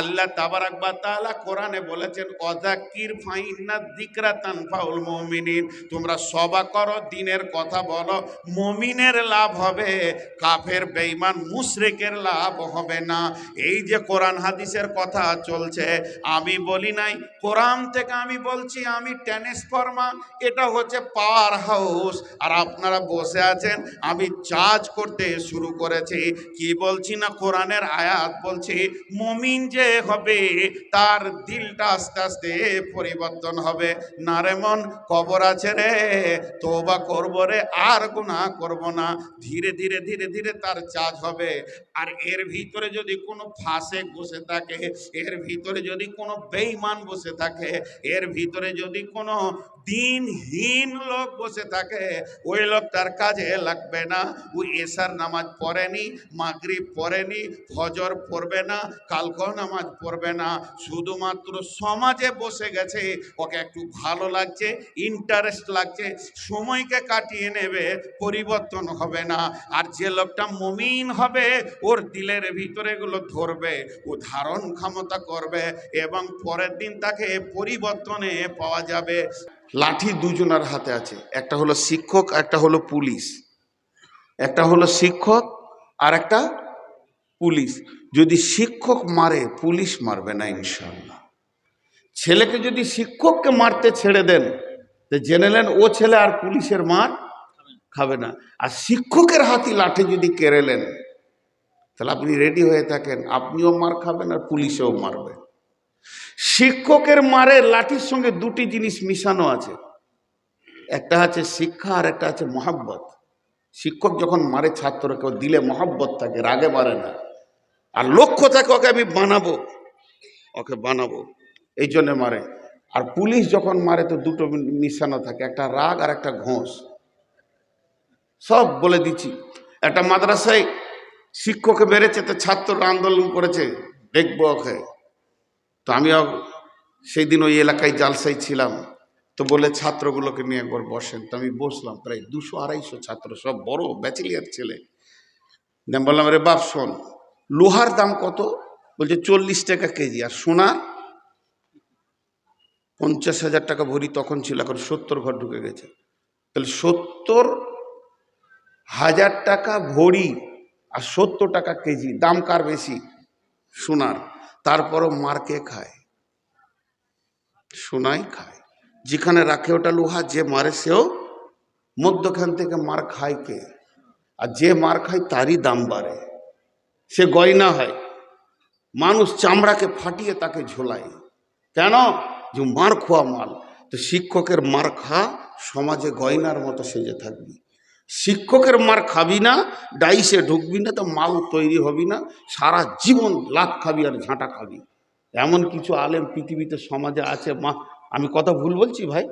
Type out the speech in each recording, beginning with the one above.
আল্লাহ তাবারাক বা তাআলা কোরআনে বলেছেন অজাকির ফাইন্না যিকরা তানফাউল মুমিনিন। তোমরা সবা করো, দিনের কথা বলো, মুমিনের লাভ হবে, কাফের, বেঈমান, মুশরিকের লাভ হবে না। এই যে কোরআন হাদিসের কথা চলছে, আমি বলি নাই, কোরআন থেকে আমি বলছি, আমি ট্রান্সফর্মা এটা হচ্ছে পাওয়ার হাউস। আর আপনারা বসে আছেন, আমি চার্জ করতে শুরু করেছি। কি বলছি না, কোরআনের আয়াত বলছি, মমিন যে হবে, তার দিলটা আস্তে আস্তে পরিবর্তন হবে। না রে মন, কবর আছে রে তোবা করব রে, আর গুণা করব না। ধীরে ধীরে ধীরে ধীরে তার চার্জ হবে। আর এর ভিতরে যদি কোনো ফাঁসে বসে থাকে, এর ভিতরে যদি কোনো বেইমান বসে থাকে, এর ভিতরে যদি কোনো দিনহীন লোক বসে থাকে। ওই লোকটার কাজে লাগবে না। ওই এসার নামাজ পড়েনি, মাগরিব পড়েনি, ফজর পড়বে না, কালকো নামাজ পড়বে না। শুধুমাত্র সমাজে বসে গেছে। ওকে একটু ভালো লাগছে ইন্টারেস্ট লাগছে, সময়কে কাটিয়ে নেবে, পরিবর্তন হবে না। আর যে লোকটা মমিন হবে, ওর দিলের ভিতরে এগুলো ধরবে, ও ধারণ ক্ষমতা করবে এবং পরের দিন তাকে পরিবর্তনে পাওয়া যাবে। লাঠি দুজনার হাতে আছে। একটা হলো শিক্ষক, একটা হলো পুলিশ। একটা হলো শিক্ষক আর একটা পুলিশ। যদি শিক্ষক মারে, পুলিশ মারবে না ইনশাল্লাহ ছেলেকে যদি শিক্ষককে মারতে ছেড়ে দেন জেনে নেন ও ছেলে আর পুলিশের মার খাবে না। আর শিক্ষকের হাতি লাঠি যদি কেড়ে নেন, তাহলে আপনি রেডি হয়ে থাকেন। আপনিও মার খাবেন আর পুলিশেও মারবে। শিক্ষকের মারে লাঠির সঙ্গে দুটি জিনিস মিশানো আছে। একটা আছে শিক্ষা আর একটা আছে মহাব্বত। শিক্ষক যখন মারে ছাত্রকে দিলে মহাব্বত থাকে, রাগে মারে না। আর লক্ষ্য থাকে, ওকে আমি বানাবো। ওকে বানাবো। এই জন্যে মারে। আর পুলিশ যখন মারে, তো দুটো মিশানো থাকে, একটা রাগ আর একটা ঘোষ। সব বলে দিচ্ছি। একটা মাদ্রাসায় শিক্ষককে মেরেছে তো ছাত্ররা আন্দোলন করেছে। দেখব ওকে। তো আমিও সেই দিন ওই এলাকায় জালসাই ছিলাম। তো বলে ছাত্রগুলোকে নিয়ে একবার বসেন। তো আমি বসলাম, প্রায় দুশো আড়াইশো ছাত্র, সব বড় ব্যাচেলিয়ার ছেলে। আমি বললাম রে বাপ, শোন, লোহার দাম কত? বলছে, চল্লিশ টাকা কেজি। আর সোনা পঞ্চাশ হাজার টাকা ভরি তখন ছিল, এখন সত্তর ঘর ঢুকে গেছে। তাহলে সত্তর হাজার টাকা ভরি আর সত্তর টাকা কেজি, দাম কার বেশি? সোনার। তারপরও মারকে খায়? সোনাই খায়। যেখানে রাখে ওটা লোহা, যে মারে সেও মধ্যখান থেকে মার খায় কে? আর যে মার খায় তারই দাম বাড়ে। সে গয়না হয়। মানুষ চামড়াকে ফাটিয়ে তাকে ঝোলায়। কেন? যে মার খোয়া মাল। তো শিক্ষকের মার খা, সমাজে গয়নার মতো সেজে থাকবি। শিক্ষকের মার খাবি না, ডাইসে ঢুকবি না, তো মাল তৈরি হবি না, সারা জীবন লাত খাবি আর ঝাঁটা খাবি। এমন কিছু আলেম পৃথিবীতে, সমাজে আছে, মা, আমি কথা ভুল বলছি ভাই?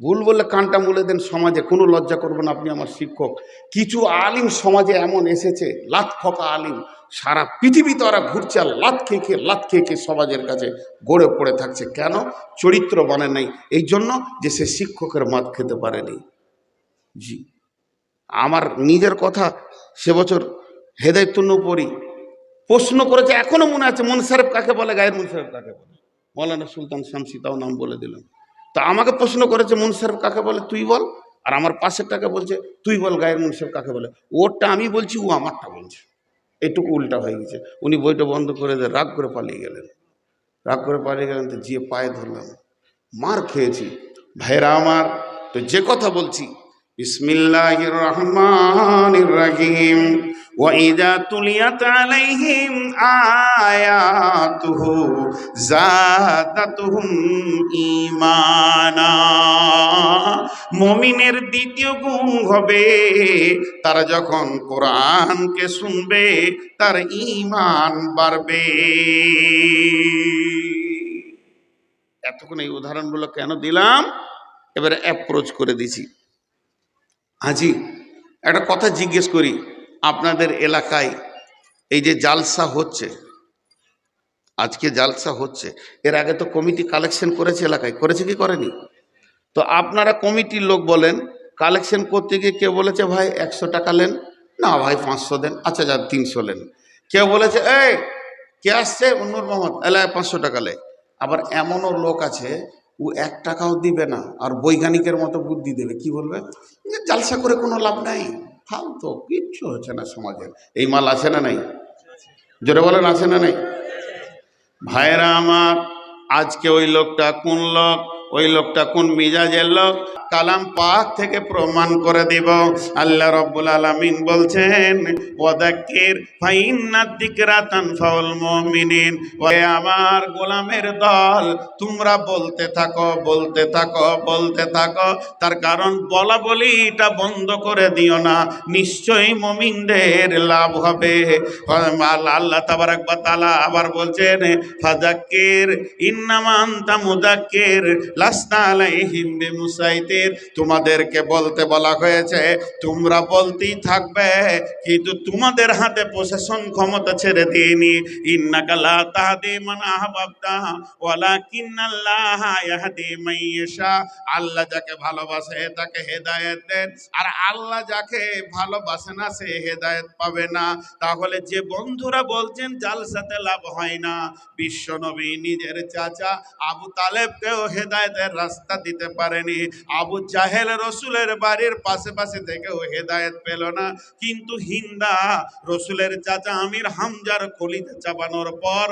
ভুল বললে কানটা মুলে দেন সমাজে, কোনো লজ্জা করবেন আপনি আমার শিক্ষক। কিছু আলিম সমাজে এমন এসেছে, লাত খকা আলিম, সারা পৃথিবীতে ওরা ঘুরছে আর লাত খেয়ে খেয়ে, লাত খেয়ে খেয়ে সমাজের কাছে গড়ে পড়ে থাকছে। কেন? চরিত্র বানে নাই। এই জন্য যে সে শিক্ষকের মাত খেতে পারেনি। জি। আমার নিজের কথা সে বছর হেদায়তুন্ন পড়ি প্রশ্ন করেছে, এখনও মনে আছে মনসারেফ কাকে বলে, গায়ের মনসারেফ কাকে বলে? মৌলানা সুলতান শামসি তাও নাম বলে দিলাম তা আমাকে প্রশ্ন করেছে মনসারেফ কাকে বলে, তুই বল। আর আমার পাশেরটাকে বলছে, তুই বল গায়ের মনসারেফ কাকে বলে। ওরটা আমি বলছি, ও আমারটা বলছে। এটুকু উল্টা হয়ে গেছে। উনি বইটা বন্ধ করে দিয়ে রাগ করে পালিয়ে গেলেন। রাগ করে পালিয়ে গেলেন, তো যে পায়ে ধরলাম। মার খেয়েছি। ভাইরা আমার, তো যে কথা বলছি বিসমিল্লাহির রহমানির রহিম وإذا تليت عليهم آياته زادتهم ঈমানা মমিনের দ্বিতীয় গুণ হবে তারা যখন কোরআনকে শুনবে তার ঈমান বাড়বে এতক্ষণ এই উদাহরণগুলো কেন দিলাম এবারে অ্যাপ্রোচ করে দিছি হাজি, একটা কথা জিজ্ঞেস করি, আপনাদের এলাকায় এই যে জালসা হচ্ছে, আজকে জালসা হচ্ছে, এর আগে তো কমিটি কালেকশন করেছে এলাকায়, করেছে কি করেনি? তো আপনারা কমিটির লোক বলেন, কালেকশন করতে গিয়ে কেউ বলেছে, ভাই, একশো টাকা নেন। না ভাই, পাঁচশো দেন আচ্ছা যা, তিনশো নেন। কেউ বলেছে, এই, কে আসছে? নূর মোহাম্মদ, এলায় পাঁচশো টাকা লে। আবার এমনও লোক আছে ও এক টাকাও দিবে না, আর বৈজ্ঞানিকের মতো বুদ্ধি দেবে কি বলবে? যে জালসা করে কোনো লাভ নাই। ফালতো, কিচ্ছু হচ্ছে না সমাজের। এই মাল আছে না নাই? জোরে বলেন আছে না নাই? ভাইরা আমার, আজকে ওই লোকটা কোন লোক? ওই লোকটা কোন মেজাজের লোক? কালাম পাক থেকে প্রমাণ করে দিব। আল্লাহ রব্বুল আলামিন বলছেন তানফাউল মুমিনিন। ওয়ে আমার গোলামের দল, তোমরা বলতে থাকো বলতে থাকো বলতে থাকো। তার কারণ বলা বলিটা বন্ধ করে দিও না, নিশ্চয়ই মুমিনদের লাভ হবে। আল্লাহ তাবারাক ওয়া তাআলা আবার বলছেন ফাজাক্কির ইন্নামা আনতা মুদাক্কির লাসনা আলাইহিম বিমুসাইতির তোমাদেরকে বলতে বলা হয়েছে, তোমরা বলতেই থাকবে, কিন্তু তোমাদের হাতে প্রশাসন ক্ষমতা ছেড়ে দিইনি। ইন্নাকা লা তাহদি মান আহবাবতা, ওয়ালাকিন্নাল্লাহ ইয়াহদি মান ইয়াশা। আল্লাহ যাকে ভালোবাসে, তাকে হেদায়েত দেন। আর আল্লাহ যাকে ভালোবাসে না, সে হেদায়েত পাবে না। তাহলে যে বন্ধুরা বলছেন জালসাতে লাভ হয় না বিশ্ব নবী নিজের চাচা আবু তালেবকেও হেদায়েতের রাস্তা দিতে পারেনি। আবু জাহেল রসুলের বাড়ির পাশে পাশে থেকেও হেদায়েত পেল না। কিন্তু হিন্দা রসুলের চাচা আমির হামজার কলিতে চাপানোর পর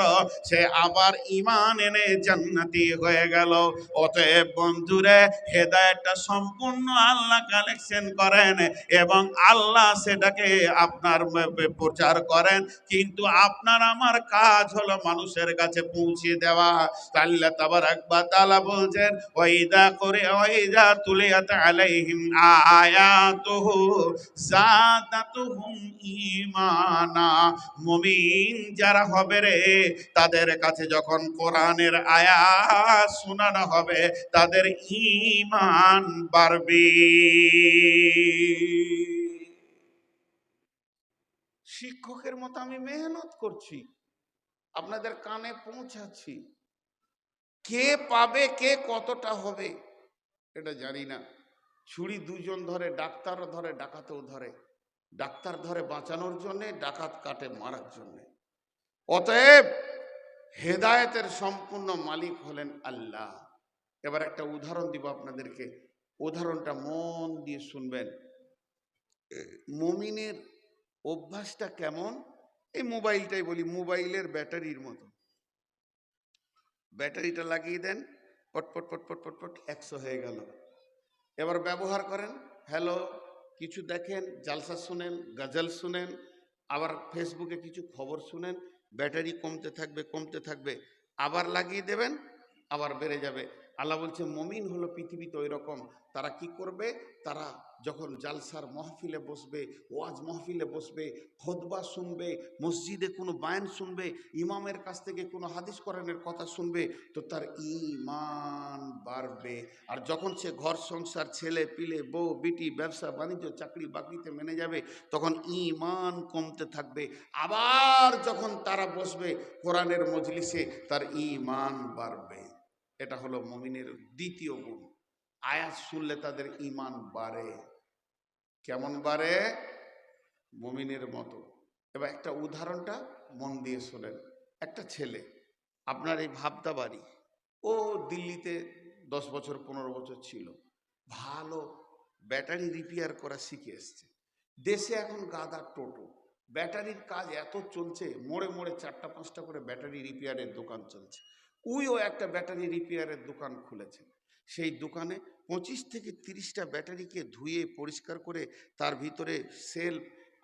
সে আবার ইমান এনে জান্নাতি হয়ে গেল। অতএব বন্ধুরে, হেদায়েতটা সম্পূর্ণ আল্লাহ কালেকশন করেন এবং আল্লাহ সেটাকে আপনার প্রচার করেন। কিন্তু আপনার আমার কাজ হলো মানুষের কাছে পৌঁছে দেওয়া। আল্লাহ তাবারাক ওয়া তাআলা বলছেন, ওয়াইদা করে, ওয়াইদা তুলিয়াত আলাইহিম আয়াতুহু জাদাতুহুম ঈমানা। মুমিন যারা হবে রে, তাদের কাছে যখন কোরআনের আয়াত শোনানো হবে, তাদের ঈমান বাড়বে। শিক্ষকের মতো আমি মেহনত করছি, আপনাদের কানে পৌঁছাচ্ছি। কে পাবে, কে কতটা হবে? এটা জানি না। ছুরি দুজন ধরে ডাক্তারও ধরে, ডাকাতেও ধরে। ডাক্তার ধরে বাঁচানোর জন্যে, ডাকাত কাটে মারার জন্যে। অতএব হেদায়েতের সম্পূর্ণ মালিক হলেন আল্লাহ। এবার একটা উদাহরণ দিব আপনাদেরকে। উদাহরণটা মন দিয়ে শুনবেন। মুমিনের অভ্যাসটা কেমন? এই মোবাইলটাই বলি, মোবাইলের ব্যাটারির মতো। ব্যাটারিটা লাগিয়ে দেন। পট পটপট পটপট পট পট পট, একশো হয়ে গেল। এবার ব্যবহার করেন, হ্যালো, কিছু দেখেন, জালসা শুনেন, গজল শুনেন, আবার ফেসবুকে কিছু খবর শুনেন, ব্যাটারি কমতে থাকবে কমতে থাকবে, আবার লাগিয়ে দেবেন, আবার বেড়ে যাবে। আল্লাহ বলছে, মমিন হলো পৃথিবীতে ওই রকম তারা কি করবে? তারা যখন জালসার মহফিলে বসবে, ওয়াজ মহফিলে বসবে, খোদবা শুনবে, মসজিদে কোনো বায়ান শুনবে, ইমামের কাছ থেকে কোনো হাদিস কোরআনের কথা শুনবে, তো তার ইমান বাড়বে। আর যখন সে ঘর, সংসার, ছেলে, পিলে, বউ, বিটি, ব্যবসা, বাণিজ্য, চাকরি, বাকরিতে মেনে যাবে, তখন ইমান কমতে থাকবে। আবার যখন তারা বসবে কোরআনের মজলিসে, তার ইমান বাড়বে। এটা হলো মমিনের দ্বিতীয় গুণ। আয়াত শুনলে তাদের ইমান বাড়ে। কেমন বাড়ে? মমিনের মতো। এবার একটা উদাহরণটা মন দিয়ে শোনেন। একটা ছেলে, আপনার এই ভাবতা বাড়ি ও দিল্লিতে দশ বছর, পনেরো বছর ছিল। ভালো ব্যাটারি রিপেয়ার করা শিখে এসছে। দেশে এখন গাদা টোটো। ব্যাটারির কাজ এত চলছে, মোড়ে মোড়ে চারটা, পাঁচটা করে ব্যাটারি রিপেয়ারের দোকান চলছে। উইও একটা ব্যাটারি রিপেয়ারের দোকান খুলেছে সেই দোকানে পঁচিশ থেকে তিরিশটা ব্যাটারিকে ধুয়ে পরিষ্কার করে তার ভিতরে সেল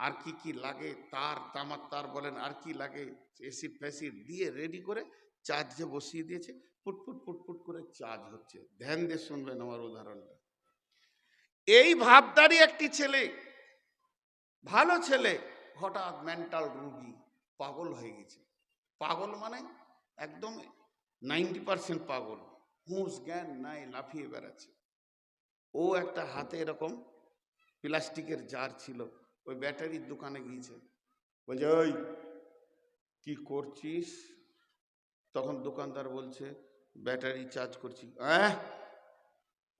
আর কি কি লাগে, তার তামার তার বলেন আর কি লাগে, এসিড ফ্যাসিড দিয়ে রেডি করে চার্জে বসিয়ে দিয়েছে। ফুটফুট ফুটফুট করে চার্জ হচ্ছে। ধ্যান দিয়ে শুনবেন আমার উদাহরণটা। এই ভাবদারি একটি ছেলে, ভালো ছেলে, হঠাৎ মেন্টাল রুগী, পাগল হয়ে গেছে। পাগল মানে একদম নাইনটি পার্সেন্ট পাগল। হুঁশ জ্ঞান নাই লাফিয়ে বেড়াচ্ছে। ও একটা হাতে এরকম প্লাস্টিকের জার ছিল ওই ব্যাটারির দোকানে গিয়েছে। বলছে ওই কি করছিস? তখন দোকানদার বলছে ব্যাটারি চার্জ করছি। হ্যাঁ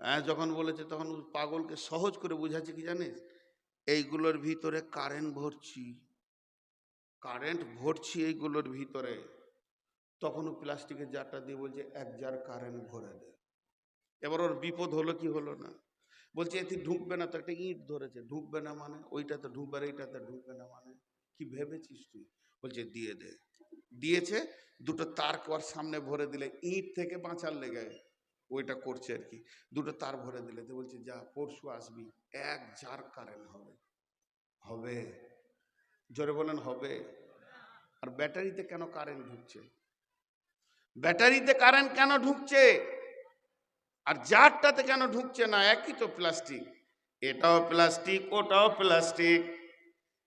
হ্যাঁ যখন বলেছে তখন পাগলকে সহজ করে বোঝাচ্ছে কি জানিস? এইগুলোর ভিতরে কারেন্ট ভরছি। কারেন্ট ভরছি এইগুলোর ভিতরে। তখনও প্লাস্টিকের জারটা দিয়ে বলছে, এক জার কারেন্ট ভরে দে। এবার ওর বিপদ হলো কি হলো না? বলছে, এতে ঢুকবে না তো, একটা ইট ধরেছে। ঢুকবে না মানে? ওইটাতে ঢুকবে আর এইটাতে ঢুকবে না মানে? কি ভেবেছিস তুই? বলছে, দিয়ে দে। দিয়েছে, দুটো তার কর সামনে ভরে দিলে, ইট থেকে বাঁচার লেগে ওইটা করছে আর কি। দুটো তার ভরে দিলে, তো বলছে, যা, পরশু আসবি, এক জার কারেন্ট হবে। হবে। জোরে বলেন, হবে। আর ব্যাটারিতে কেন কারেন্ট ঢুকছে? ব্যাটারিতে কারেন্ট কেন ঢুকছে? আর জারটাতে কেন ঢুকছে না? একই তো প্লাস্টিক। এটাও প্লাস্টিক, ওটাও প্লাস্টিক।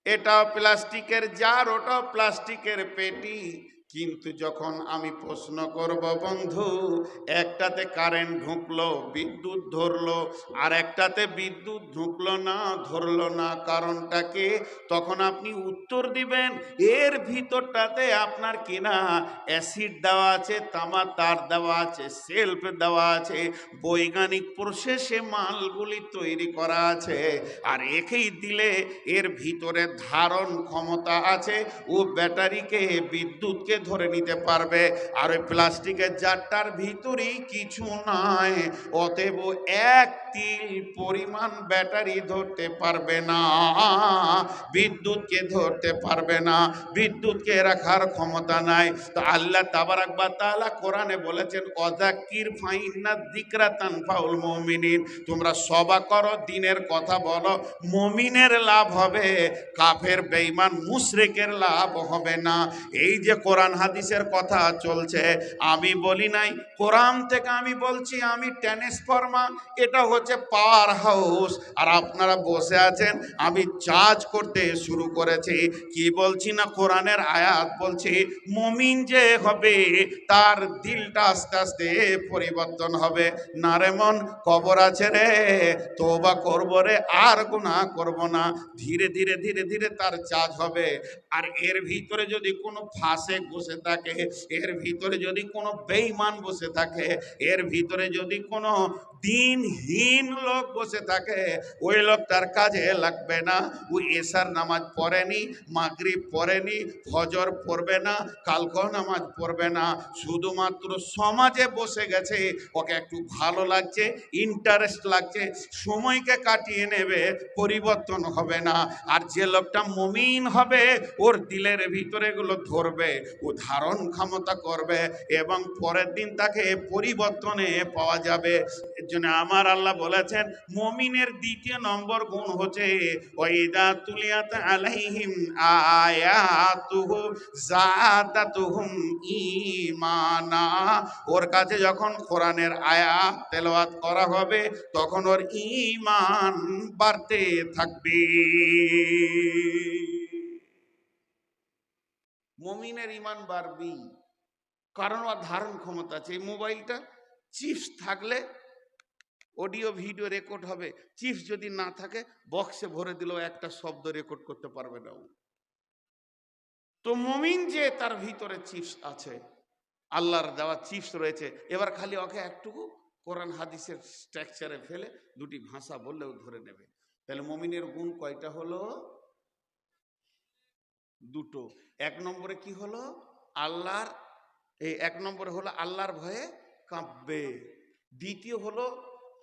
এটাও প্লাস্টিকের জার, ওটাও প্লাস্টিকের পেটি। কিন্তু যখন আমি প্রশ্ন করব, বন্ধু, একটাতে কারেন্ট ঢুকলো, বিদ্যুৎ ধরলো, আর একটাতে বিদ্যুৎ ঢুকলো না, ধরলো না কারণটাকে তখন আপনি উত্তর দিবেন, এর ভিতরটাতে আপনার কিনা অ্যাসিড দেওয়া আছে, তামা তার দেওয়া আছে সেলফ দেওয়া আছে, বৈজ্ঞানিক প্রসেসে মালগুলি তৈরি করা আছে, আর একেই দিলে এর ভিতরে ধারণ ক্ষমতা আছে, ও ব্যাটারিকে, বিদ্যুৎকে ধরে নিতে পারবে। আর ওই প্লাস্টিকের জারটার ভিতরেই কিছু নাই। অতএব এক তিল পরিমাণ ব্যাটারি ধরতে পারবে না। বিদ্যুৎকে ধরতে পারবে না। বিদ্যুৎকে রাখার ক্ষমতা নাই। তো আল্লাহ তাবারাকবা তাআলা কোরআনে বলেছেন অজাকির ফাইন্না দিকরা তানফাউল মুমিনিন। তোমরা সবা করো, দিনের কথা বলো, মমিনের লাভ হবে। কাফের বেইমান মুশরেকের লাভ হবে না। এই যে কোরআন হাদিসের কথা চলছে। আমি বলি নাই, কোরআন থেকে আমি বলছি, আমি ট্রান্সফর্মা এটা হচ্ছে পাওয়ার হাউস। আর আপনারা বসে আছেন, আমি চার্জ করতে শুরু করেছি। কি বলছি না, কোরআনের আয়াত বলছি, মমিন যে হবে, তার দিলটা আস্তে আস্তে পরিবর্তন হবে। না রে মন, কবর আছে রে তোবা করব রে, আর গুনাহ করব না। ধীরে ধীরে ধীরে ধীরে তার চার্জ হবে। আর এর ভিতরে যদি কোনো ফাঁসে বসে থাকে এর ভিতরে যদি কোনো বেঈমান বসে থাকে এর ভিতরে যদি কোনো দিনহীন লোক বসে থাকে, ওই লোকটার কাজে লাগবে না। ওই এসার নামাজ পড়েনি, মাগরিব পড়েনি, ফজর পড়বে না, কালক নামাজ পড়বে না। শুধুমাত্র সমাজে বসে গেছে, ওকে একটু ভালো লাগছে ইন্টারেস্ট লাগছে, সময়কে কাটিয়ে নেবে, পরিবর্তন হবে না। আর যে লোকটা মমিন হবে, ওর দিলের ভিতরে এগুলো ধরবে, ও ধারণ ক্ষমতা করবে এবং পরের দিন তাকে পরিবর্তনে পাওয়া যাবে। জন্য আমার আল্লাহ বলেছেন, মমিনের দ্বিতীয় নম্বর গুণ হচ্ছে, ওয়াইদা তুলিয়াত আলাইহিম আয়াতুহু জাদাতুহুম ঈমানা। ওর কাছে যখন কোরআনের আয়াত তেলাওয়াত করা হবে, তখন ওর ঈমান বাড়তে থাকবে। মমিনের ইমান বাড়বেই। কারণ ওর ধারণ ক্ষমতা আছে, এই মোবাইলটা চিপস থাকলে অডিও ভিডিও রেকর্ড হবে। চিপস যদি না থাকে বক্সে ভরে দিলেও একটা শব্দ রেকর্ড করতে পারবে না। তো মমিন যে তার ভিতরে চিপস আছে, আল্লাহর দেওয়া চিপস রয়েছে, এবার খালি ওকে একটুকু কোরআন হাদিসের স্ট্রাকচারে ফেলে, দুটি ভাষা বললেও ধরে নেবে। তাহলে মমিনের গুণ কয়টা হলো? দুটো। এক নম্বরে কি হলো? আল্লাহর, এই এক নম্বরে হলো আল্লাহর ভয়ে কাঁপবে। দ্বিতীয় হলো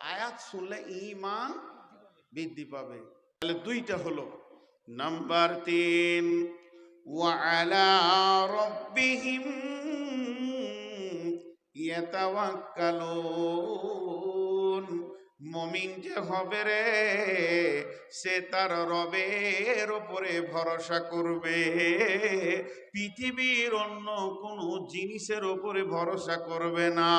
আয়াত শুনলে ইমান বৃদ্ধি পাবে তাহলে দুইটা হলো নাম্বার তিন وعلى ربهم يتوكلون মমিন যে হবে রে সে তার রবের ওপরে ভরসা করবে পৃথিবীর অন্য কোনো জিনিসের ওপরে ভরসা করবে না